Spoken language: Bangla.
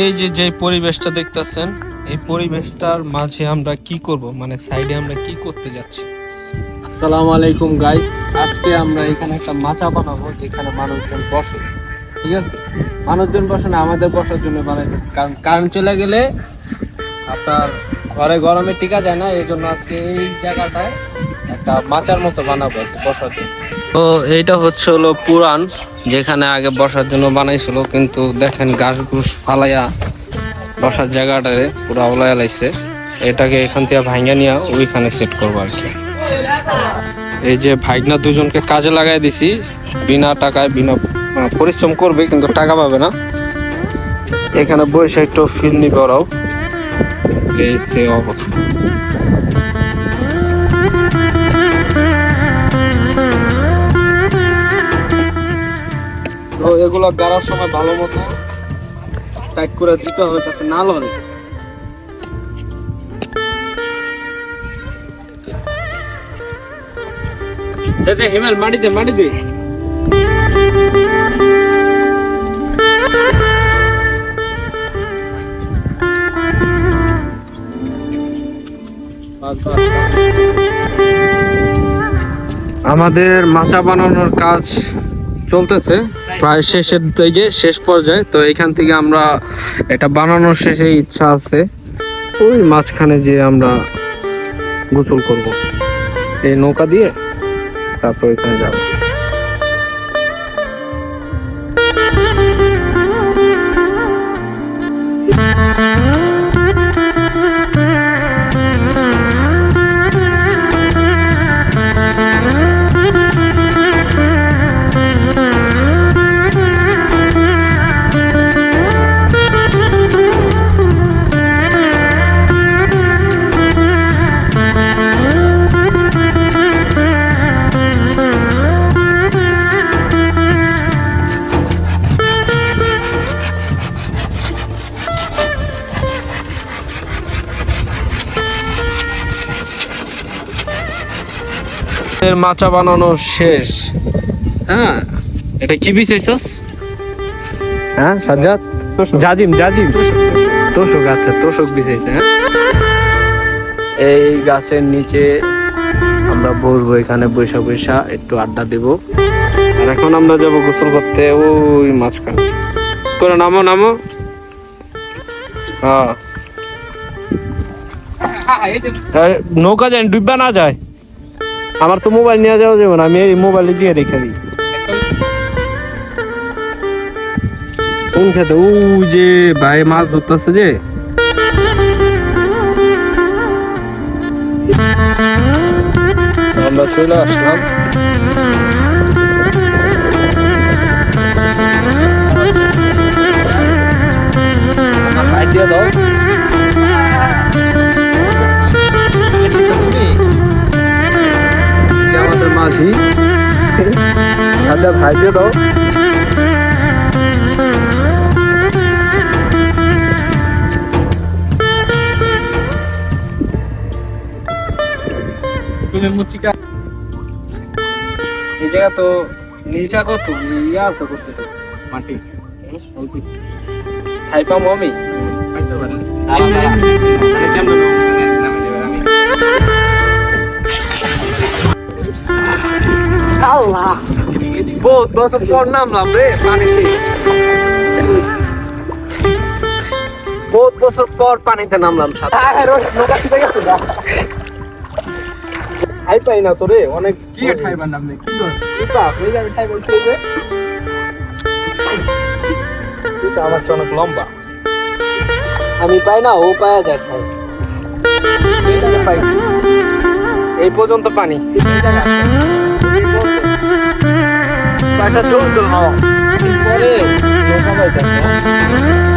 এই যে যে পরিবেশটা দেখতেছেন, এই পরিবেশটার মাঝে আমরা কি করব? মানে সাইডে আমরা কি করতে যাচ্ছি? আসসালামু আলাইকুম গাইস আজকে আমরা এখানে একটা মাচা বানাবো যেখানে মানুষজন বসে, ঠিক আছে? মানুষজন বসে না, আমাদের বসার জন্য বানাইতেছি কারণ কারেন্ট চলে গেলে আপনার ঘরে গরমে টিকা যায় না, এই জন্য আজকে এই জায়গাটায় একটা মাচার মতো বানাবো কি, বসার জন্য। তো এইটা হচ্ছে হলো পুরান, যেখানে আগে বসার জন্য বানাইছিল, কিন্তু দেখেন ঘাস ঘুষ ফালাইয়া বসার জায়গাটারে পুরো অলায়া লাইছে। এটাকে এখান থেকে ভাঙা নিয়ে ওইখানে সেট করব আর কি। এই যে ভাইগনা দুজনকে কাজে লাগাই দিছি, বিনা টাকায় বিনা পরিশ্রম করবে, কিন্তু টাকা পাবে না। এখানে বসে একটু ফিল নিবে ওরাও। এই সে অবস্থা। এগুলো গাড়ার সময় ভালো মতো টাইট করে দিতে হবে যাতে না লড়ে দে দে হিমেল মাটি দে মাটি দে বাস, বাস। আমাদের মাচা বানানোর কাজ চলতেছে। প্রায় শেষের দিকে, শেষ পর্যায়ে। তো এখান থেকে আমরা এটা বানানোর শেষে ইচ্ছা আছে। ওই মাঝখানে যে আমরা গোসল করব। এই নৌকা দিয়ে তারপর এখানে যাব। এর মাচা বানানো শেষ। হ্যাঁ? এটা কি বিছাইছস হ্যাঁ সাজ্জাদ? জাজিম জাজিম। তোষক আচ্ছা তোষক বিছাইছে হ্যাঁ? এই গাছের নিচে আমরা বসবো এখানে বৈশা বৈশা একটু আড্ডা দেব। আর এখন আমরা যাব গোসল করতে ওই মাছ মাঝখানে। করে নামো নামো। হ্যাঁ। নৌকা যায় ডুববা না যায়। আমার তো মোবাইল নিয়ে যাওয়া যাবে না, আমি এই মোবাইলে দিয়ে রেখে দিই। কোন খেতে? ও যে ভাই মাছ ধরতেছে যে। আমরা চলে আসলাম। দিয়ে দাও। তুমি মুচিকা। এই জায়গা তো নিচা করতো ইয়া আছে করতে মাটি। অল্প আমি। তাহলে কেমন আল্লাহ। বহুত বছর পর নামলাম রে পানিতে। বহুত বছর পর পানিতে নামলাম খাই পাই না তো রে অনেক কি খাইবার নাম নেই কি আমার অনেক লম্বা। আমি পাই না ও পায়া যায় খাই। এই পাইছি। এই পর্যন্ত পানি। পাটা চলতো না পরে নৌকা পাইতাম